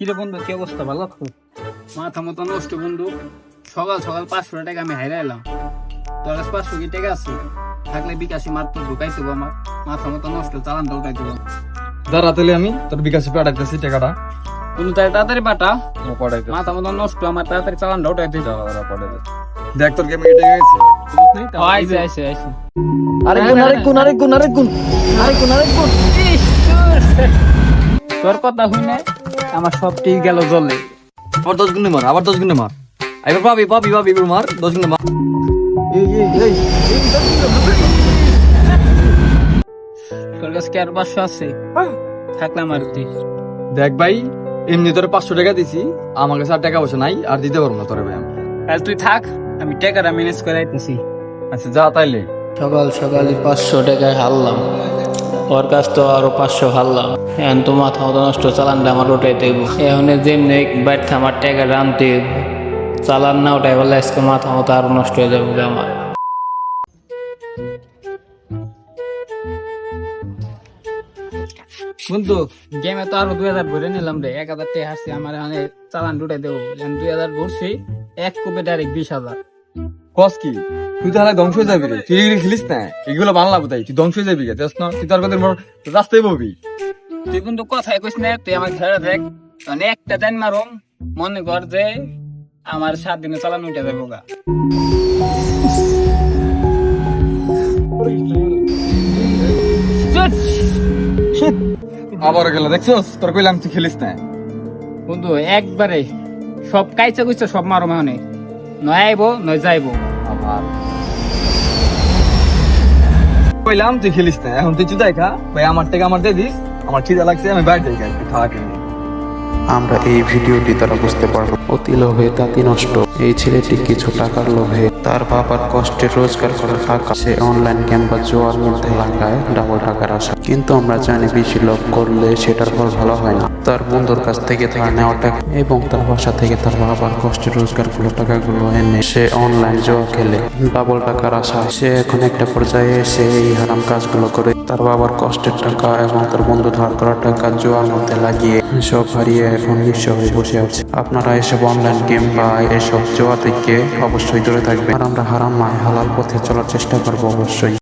কিরে বন্ধু কি অবস্থা? ভালো আছো? মাথা মতো নষ্ট বন্ধু। সকাল সকাল পাঁচশো টাকা আমি হাইরা এলাম। তোর কাছে পাঁচশো কি টাকা আছে? থাকলে বিকাশে মাত্র ঢুকাই দেবো আমার। মাথা মতো নষ্ট চালান ঢুকাই দেবো দাঁড়া তাহলে আমি তোর বিকাশে পাঠাইতেছি টাকাটা। বন্ধু তাই তাড়াতাড়ি পাঠা। পাঠাইতে মাথা মতো নষ্ট আমার তাড়াতাড়ি চালান ঢুকাই পাঠাইতে দেখ তোর গেমে টাকা গেছে আইসে আইসে আইসে আরেক গুণ আরেক গুণ আরেক গুণ আরেক গুণ। আরেক গুণ তোর কথা শুনে আমার সব ঠিক গেল জলে আবার দশ গুণে মার আবার দশ গুণে মার। এবার পাবি পাবি পাবি এবার মার দশ গুণে মার। তোর কাছে আর পাঁচশো আছে? থাকলাম আর তুই দেখ ভাই এমনি তোর পাঁচশো টাকা দিছি আমার কাছে আর টাকা পয়সা নাই আর দিতে পারব না তোর ভাই আমি। তাহলে তুই থাক আমি টাকাটা ম্যানেজ করে আইতেছি আচ্ছা যা তাইলে। সকাল সকালে পাঁচশো টাকায় হারলাম। ওর কাছ তো আরও পাঁচশো হারলাম। এখন তো মাথা মতো নষ্ট, চালানটা আমার ওটাই দেবো। এখন যেমনি বাড়িতে আমার টাকা রানতে চালান না ওটাই বলে আজকে মাথা মতো আরও নষ্ট হয়ে যাবে আমার। বন্ধু গেমে তো আরও দুই হাজার ভরে নিলাম রে। এক হাজার টাকা হাসছি আমার মানে চালান দুটাই দেবো। এখন দুই হাজার ভরছি, এক কোপে ডাইরেক্ট বিশ হাজার। কস কি? তুই তাহলে ধ্বংস হয়ে যাবি রে। তুই এগুলো খেলিস না। এগুলো বাংলা বোঝাই তুই। ধ্বংস হয়ে যাবি গে। না তুই তোর কথা রাস্তায় বলবি তুই কিন্তু কথাই কইস না তুই আমার ঘরে দেখ। মানে একটা দেন মারুম মনে কর যে আমার সাত দিনে চালান উঠে যাব গা। আবার গেল দেখছস? তোর কইলাম তুই খেলিস না। বন্ধু একবারে সব কাইচা কুইচা সব মারো মানে নয় আইবো নয় যাইবো কইলাম তুই খেলিস না। এখন তুই চুদাই খা। ভাই আমার টাকা আমার দিয়ে দিস। আমার খিদা লাগছে আমি বাইরে যাই খাই খাওয়া আমরা এই ভিডিওটি দ্বারা বুঝতে পারব। অতি লোভে তাতি নষ্ট। এই ছেলেটি কিছু টাকার লোভে তার বাবার কষ্টে রোজগার করা টাকা সে অনলাইন গেম বা জোয়ার মধ্যে লাগায় ডাবল টাকার আশা কিন্তু আমরা জানি বেশি লোভ করলে সেটার ফল ভালো হয় না। তার বন্ধুর কাছ থেকে তার নেওয়া টাকা এবং তার বাসা থেকে তার বাবার কষ্টে রোজগারগুলো টাকাগুলো এনে সে অনলাইন জোয়া খেলে। ডাবল টাকার আশা সে এখন একটা পর্যায়ে এসে এই হারাম কাজগুলো করে। তার বাবার কষ্টের টাকা এবং তার বন্ধু ধার করা টাকা জোয়ার মধ্যে লাগিয়ে সব হারিয়ে এখন নিঃস্ব হয়ে বসে আছে। আপনারা এসব অনলাইন গেম বা এসব জোয়া থেকে অবশ্যই দূরে থাকবেন। আর আমরা হারাম নয় হালাল পথে চলার চেষ্টা করব অবশ্যই।